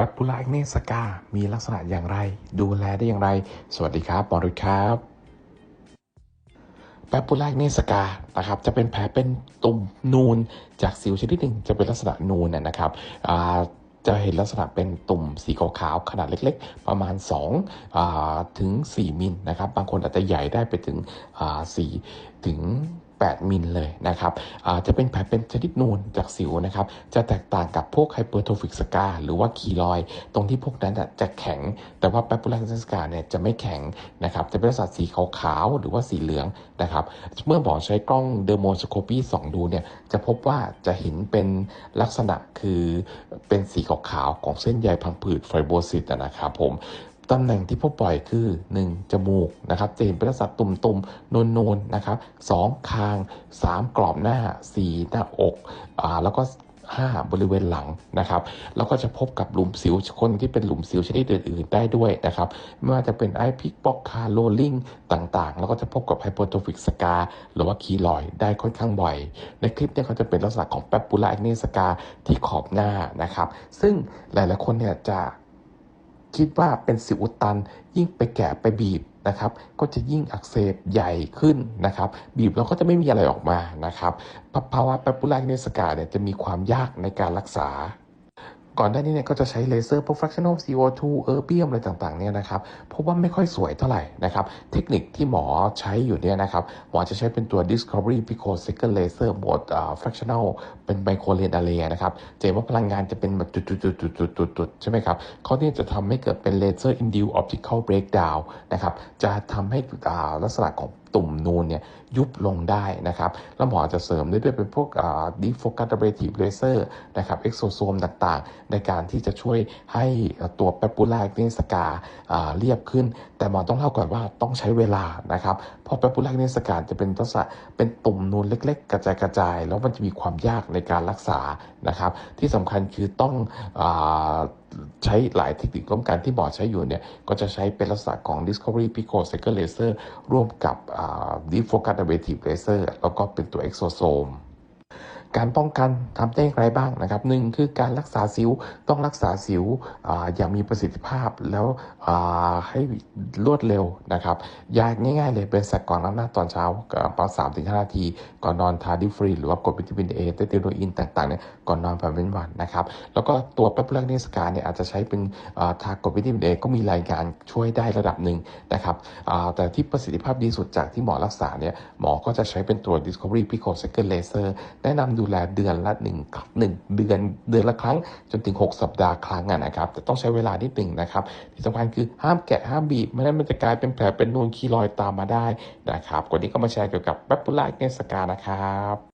ป๊บปูล่าเนสกา มีลักษณะอย่างไร ดูแลได้อย่างไร สวัสดีครับหมอรุครับแปปูล่าเนสกา นะครับ จะเป็นแผลเป็นตุ่มนูนจากสิวชนิดหนึ่งจะเป็นลักษณะนูนนะนะครับจะเห็นลักษณะเป็นตุ่มสีขาวๆขนาดเล็กๆ ประมาณ2อถึง 4 มิลนะครับ บางคนอาจจะใหญ่ได้ไปถึงอ่า4ถึง 8 มิลเลยนะครับจะเป็นแผลเป็นชนิดนูนจากสิวนะครับ จะแตกต่างกับพวกไฮเปอร์โทฟิกสกาหรือว่าคีลอย ตรงที่พวกนั้นจะแข็ง แต่ว่าแปปูล่าสกาเนี่ยจะไม่แข็งนะครับ จะเป็นลักษณะสีขาวๆหรือว่าสีเหลืองนะครับ เมื่อหมอใช้กล้องเดอร์โมสโคปีสองดูเนี่ย จะพบว่าจะเห็นเป็นลักษณะคือเป็นสีขาวๆของเส้นใยพังผืดไฟโบซิสนะครับผม ตำแหน่งที่พบบ่อยคือ 1. จมูกนะครับจะเห็นเป็นลักษณะตุ่มๆนูนๆนะครับ 2. คาง 3. กรอบหน้า 4. หน้าอกอ่าแล้วก็ 5. บริเวณหลังนะครับแล้วก็จะพบกับหลุมสิวคนที่เป็นหลุมสิวชนิดอื่นๆได้ด้วยนะครับไม่ว่าจะเป็นไอพิกปอกคาโรลิงต่างๆ แล้วก็จะพบกับไฮโปโทฟิกสกาหรือว่าคีลอยได้ค่อนข้างบ่อย ในคลิปเนี่ยเขาจะเป็นลักษณะของแปปูล่าแอคเนสกาที่ขอบหน้านะครับซึ่งหลายๆคนเนี่ยจะ คิดว่าเป็นสิวอุดตัน ยิ่งไปแกะไปบีบนะครับ ก็จะยิ่งอักเสบใหญ่ขึ้นนะครับ บีบแล้วก็จะไม่มีอะไรออกมานะครับภาวะแปปูล่าเนสกาเนี่ยจะมีความยากในการรักษา ก่อนหน้านี้เนี่ยก็จะใช้เลเซอร์พวก fractional CO2 เออร์เบียมอะไรต่างๆเนี่ยนะครับเพราะว่าไม่ค่อยสวยเท่าไหร่นะครับ เทคนิคที่หมอใช้อยู่เนี่ยนะครับ หมอจะใช้เป็นตัว Discovery Pico Second Laser Mode อ่า fractional เป็นไมโครเลนอะเรย์นะครับจะเห็นว่าพลังงานจะเป็นแบบจุดๆๆๆๆๆใช่ไหมครับเขาเนี่ยจะทำให้เกิดเป็น Laser Induced Optical Breakdown นะครับ จะทำให้ลักษณะของ ตุ่มนูนเนี่ยยุบลงได้นะครับแล้วหมอจะเสริมด้วยด้วยเป็นพวกดีโฟกัสเบรทีฟเลเซอร์นะครับเอ็กโซโซมต่างๆ ในการที่จะช่วยให้ตัวแปปูล่าเนสกาเรียบขึ้น แต่หมอต้องเล่าก่อนว่าต้องใช้เวลานะครับเพราะแปปูล่าเนสกาจะเป็นลักษณะเป็นตุ่มนูนเล็ก ๆ กระจายกระจาย แล้วมันจะมีความยากในการรักษานะครับที่สำคัญคือต้องอ ใช้หลายเทคนิคร่วมกันที่หมอใช้อยู่เนี่ย ก็จะใช้เป็นลักษณะของ Discovery Pico Cycle Laser ร่วมกับ Deep Focus Abrasive Laser แล้วก็เป็นตัว Exosome การป้องกันทำได้อย่างไรบ้างนะครับหนึ่งคือการรักษาสิวต้องรักษาสิวออย่างมีประสิทธิภาพแล้วให้รวดเร็วนะครับยาง่ายๆเลยเป็นสักก่อนล้างหน้าตอนเช้าประมาณสามถึงห้านาที ก่อนนอนทาดิฟรีหรือว่ากดวิตามินเอเตติโรอินต่างๆเนี่ยก่อนนอนผ่านเว้นวันนะครับแล้วก็ตัวแป๊บเลือกนิสการเนี่ยอาจจะใช้เป็นทากดวิตามินเอก็มีรายงานช่วยได้ระดับหนึ่งนะครับแต่ที่ประสิทธิภาพดีสุดจากที่หมอรักษาเนี่ยหมอก็จะใช้เป็นตัว Discovery Pico Second Laser แนะนำดูแลเดือนละหนึ่งหนึ่งเดือนเดือนละครั้งจนถึง 6 สัปดาห์ครั้งนะครับแต่ต้องใช้เวลานิดหนึ่งนะครับที่สำคัญคือห้ามแกะห้ามบีบไม่งั้นมันจะกลายเป็นแผลเป็นนูนคีรอยตามมาได้นะครับวันนี้ก็มาแชร์เกี่ยวกับแปปูล่าเนสกานะครับ